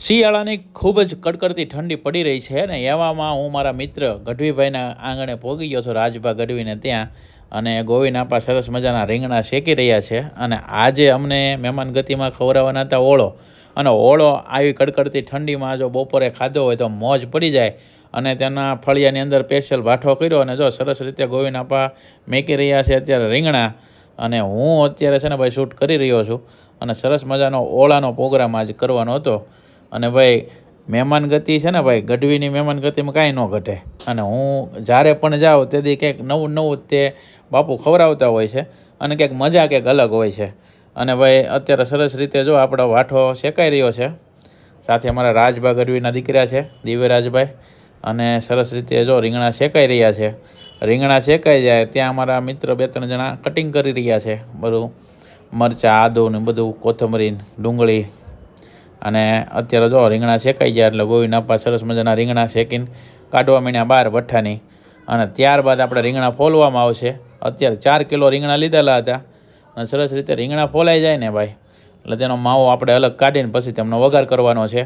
શિયાળાની ખૂબ જ કડકડતી ઠંડી પડી રહી છે ને એવામાં હું મારા મિત્ર ગઢવીભાઈના આંગણે પહોંચી ગયો છું. રાજભા ગઢવીને ત્યાં અને ગોવિનાપા સરસ મજાના રીંગણા શેકી રહ્યા છે અને આજે અમને મહેમાન ગતિમાં ખવડાવવાના હતા ઓળો. અને ઓળો આવી કડકડતી ઠંડીમાં જો બપોરે ખાધો હોય તો મોજ પડી જાય. અને તેના ફળિયાની અંદર સ્પેશિયલ ભાઠો કર્યો અને જો સરસ રીતે ગોવિનાપા મેકી રહ્યા છે અત્યારે રીંગણા અને હું અત્યારે છે ને ભાઈ શૂટ કરી રહ્યો છું. અને સરસ મજાનો ઓળાનો પ્રોગ્રામ આજે કરવાનો હતો. અને ભાઈ, મહેમાન ગતિ છે ને ભાઈ, ગઢવીની મહેમાન ગતિમાં કાંઈ ન ઘટે. અને હું જ્યારે પણ જાઉં તેથી કંઈક નવું નવું તે બાપુ ખવડાવતા હોય છે અને કંઈક મજા કંઈક અલગ હોય છે. અને ભાઈ, અત્યારે સરસ રીતે જો આપણો વાઠો શેકાઈ રહ્યો છે. સાથે અમારા રાજભા ગઢવીના દીકરા છે દિવ્યરાજભાઈ અને સરસ રીતે જો રીંગણા શેકાઈ રહ્યા છે. રીંગણા શેકાઈ જાય ત્યાં અમારા મિત્ર બે ત્રણ જણા કટિંગ કરી રહ્યા છે. બધું મરચાં, આદુ ને બધું કોથમરી ડુંગળી અને અત્યારે જો રીંગણા શેકાઈ ગયા એટલે ગોવીના આપા સરસ મજાના રીંગણા શેકીને કાઢવા માંડ્યા બહાર ભઠ્ઠાની. અને ત્યારબાદ આપણે રીંગણા ફોલવામાં આવશે. અત્યારે ચાર કિલો રીંગણા લીધેલા હતા. અને સરસ રીતે રીંગણા ફોલાઈ જાય ને ભાઈ. એટલે તેનો માવો આપણે અલગ કાઢીને પછી તેમનો વઘાર કરવાનો છે.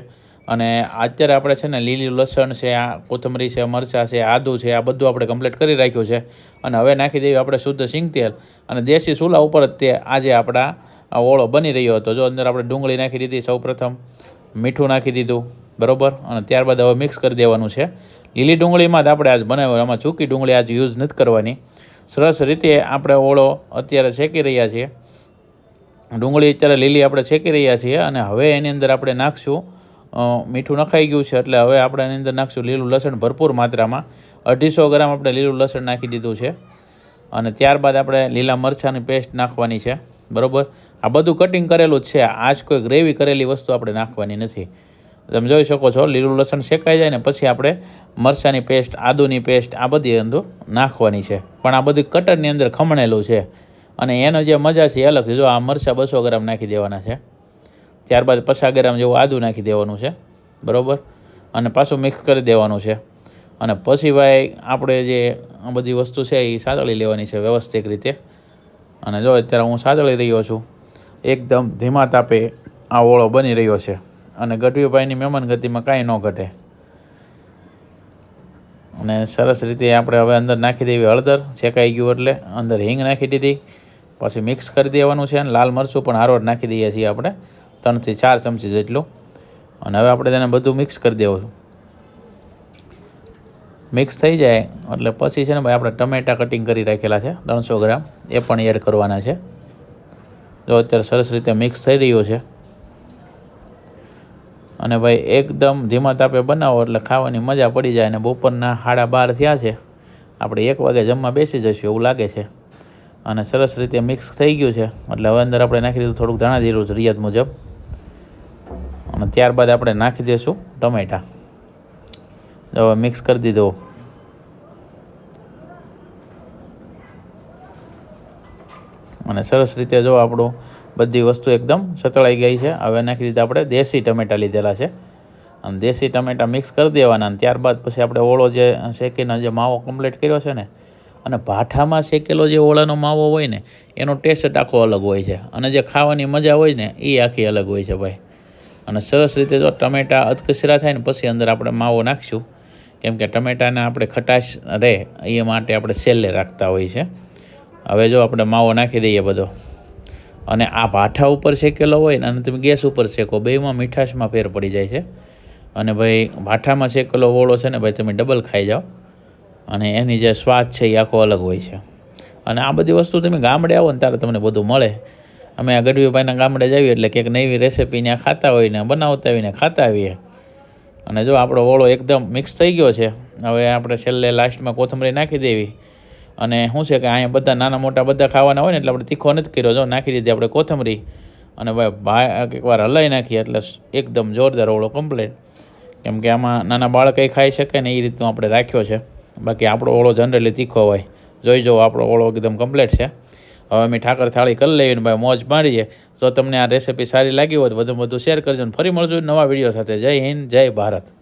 અને અત્યારે આપણે છે ને લીલી લસણ છે, આ કોથમરી છે, મરચાં છે, આદું છે, આ બધું આપણે કમ્પ્લીટ કરી રાખ્યું છે. અને હવે નાખી દેવી આપણે શુદ્ધ સિંગ તેલ અને દેશી ચૂલા ઉપર જ તે આજે આપણા આ ઓળો બની રહ્યો હતો. જો અંદર આપણે ડુંગળી નાખી દીધી સૌ પ્રથમ મીઠું નાખી દીધું, બરોબર? અને ત્યારબાદ હવે મિક્સ કરી દેવાનું છે. લીલી ડુંગળીમાં જ આપણે આજ બનાવ્યો આમાં ચૂકી ડુંગળી આજ યુઝ નથી કરવાની. સરસ રીતે આપણે ઓળો અત્યારે શેકી રહ્યા છીએ. ડુંગળી અત્યારે લીલી આપણે શેકી રહ્યા છીએ અને હવે એની અંદર આપણે નાખશું મીઠું નખાઈ ગયું છે એટલે હવે આપણે એની અંદર નાખશું લીલું લસણ ભરપૂર માત્રામાં. અઢીસો ગ્રામ આપણે લીલું લસણ નાખી દીધું છે. અને ત્યારબાદ આપણે લીલા મરચાંની પેસ્ટ નાખવાની છે. બરોબર? આ બધું કટિંગ કરેલું જ છે. આજ કોઈ ગ્રેવી કરેલી વસ્તુ આપણે નાખવાની નથી. તમે જોઈ શકો છો, લીલું લસણ શેકાઈ જાય ને પછી આપણે મરચાંની પેસ્ટ આદુની પેસ્ટ આ બધી અંદર નાખવાની છે. પણ આ બધી કટરની અંદર ખમણેલું છે. અને એનો જે મજા છે એ અલગ જો આ મરચાં બસો ગ્રામ નાખી દેવાના છે. ત્યારબાદ પચાસ ગ્રામ જેવું આદુ નાખી દેવાનું છે. બરાબર? અને પાછું મિક્સ કરી દેવાનું છે. અને પછી ભાઈ આપણે જે આ બધી વસ્તુ છે એ સાતળી લેવાની છે વ્યવસ્થિત રીતે. અને જો અત્યારે હું સાતળી રહ્યો છું એકદમ ધીમા તાપે આ ઓળો બની રહ્યો છે અને ગઢવીભાઈની મહેમાન ગતિમાં કાંઈ ન ઘટે. અને સરસ રીતે આપણે હવે અંદર નાખી દેવી હળદર શેકાઈ ગયું એટલે અંદર હિંગ નાખી દીધી. પછી મિક્સ કરી દેવાનું છે અને લાલ મરચું પણ હારોર નાખી દઈએ છીએ આપણે, ત્રણથી ચાર ચમચી જેટલું. અને હવે આપણે તેને બધું મિક્સ કરી દેવું. મિક્સ થઈ જાય એટલે પછી છે ને ભાઈ આપણે ટમેટા કટિંગ કરી રાખેલા છે, ત્રણસો ગ્રામ. એ પણ એડ કરવાના છે. જો અત્યારે સરસ રીતે મિક્સ થઈ રહ્યું છે. અને ભાઈ એકદમ ધીમા તાપે બનાવો એટલે ખાવાની મજા પડી જાય અને બપોરના સાડા બાર થયા છે. આપણે એક વાગે જમવા બેસી જઈશું એવું લાગે છે. અને સરસ રીતે મિક્સ થઈ ગયું છે. એટલે હવે અંદર આપણે નાખી દીધું થોડુંક ધાણા જીરું રિયાદ મુજબ. અને ત્યારબાદ આપણે નાખી દઈશું ટમેટા. હવે મિક્સ કરી દીધું. અને સરસ રીતે જો આપણું બધી વસ્તુ એકદમ સતળાઈ ગઈ છે. હવે નાખી દીધા આપણે દેશી ટમેટા લીધેલા છે. અને દેશી ટમેટા મિક્સ કરી દેવાના અને ત્યારબાદ પછી આપણે ઓળો જે શેકીને જે માવો કમ્પ્લીટ કર્યો છે ને, અને ભાઠામાં શેકેલો જે ઓળાનો માવો હોય ને, એનો ટેસ્ટ આખો અલગ હોય છે. અને જે ખાવાની મજા હોય ને એ આખી અલગ હોય છે ભાઈ. અને સરસ રીતે જો ટમેટા અધકસરા થાય ને, પછી અંદર આપણે માવો નાખીશું. કેમ કે ટમેટાને આપણે ખટાશ રહે, એ માટે આપણે સેલે રાખતા હોય છે. હવે જો આપણે માવો નાખી દઈએ બધો, અને આ ભાઠા ઉપર શેકેલો હોય ને, અને તમે ગેસ ઉપર શેકો, બેમાં મીઠાશમાં ફેર પડી જાય છે. અને ભાઈ ભાઠામાં શેકેલો ઓળો છે ને, ભાઈ તમે ડબલ ખાઈ જાઓ. અને એની જે સ્વાદ છે એ આખો અલગ હોય છે. અને આ બધી વસ્તુ તમે ગામડે આવો ને, ત્યારે તમને બધું મળે. અમે આ ગઢવીભાઈના ગામડે જઈએ એટલે કંઈક નવી રેસીપી ત્યાં ખાતા હોય ને, બનાવતા આવીને ખાતા આવીએ. અને જો આપણો ઓળો એકદમ મિક્સ થઈ ગયો છે, હવે આપણે છેલ્લે લાસ્ટમાં કોથમરી નાખી દેવી. અને શું છે કે અહીંયા બધા નાના મોટા બધા ખાવાના હોય ને એટલે આપણે તીખો નથી કર્યો. જો નાખી દીધી આપણે કોથમરી અને ભાઈ ભાઈ એકવાર હલાવી નાખીએ એટલે એકદમ જોરદાર ઓળો કમ્પ્લેટ કેમ કે આમાં નાના બાળક કંઈ ખાઈ શકે ને એ રીતનું આપણે રાખ્યો છે. બાકી આપણો ઓળો જનરલી તીખો હોય. જોઈ જુઓ આપણો ઓળો એકદમ કમ્પ્લેટ છે. હવે અમે ઠાકર થાળી કરી લઈએ ને ભાઈ મોજ મારીએ તો તમને આ રેસીપી સારી લાગી હોય તો વધુ વધુ શેર કરજો ને ફરી મળશું નવા વીડિયો સાથે. જય હિન્દ, જય ભારત.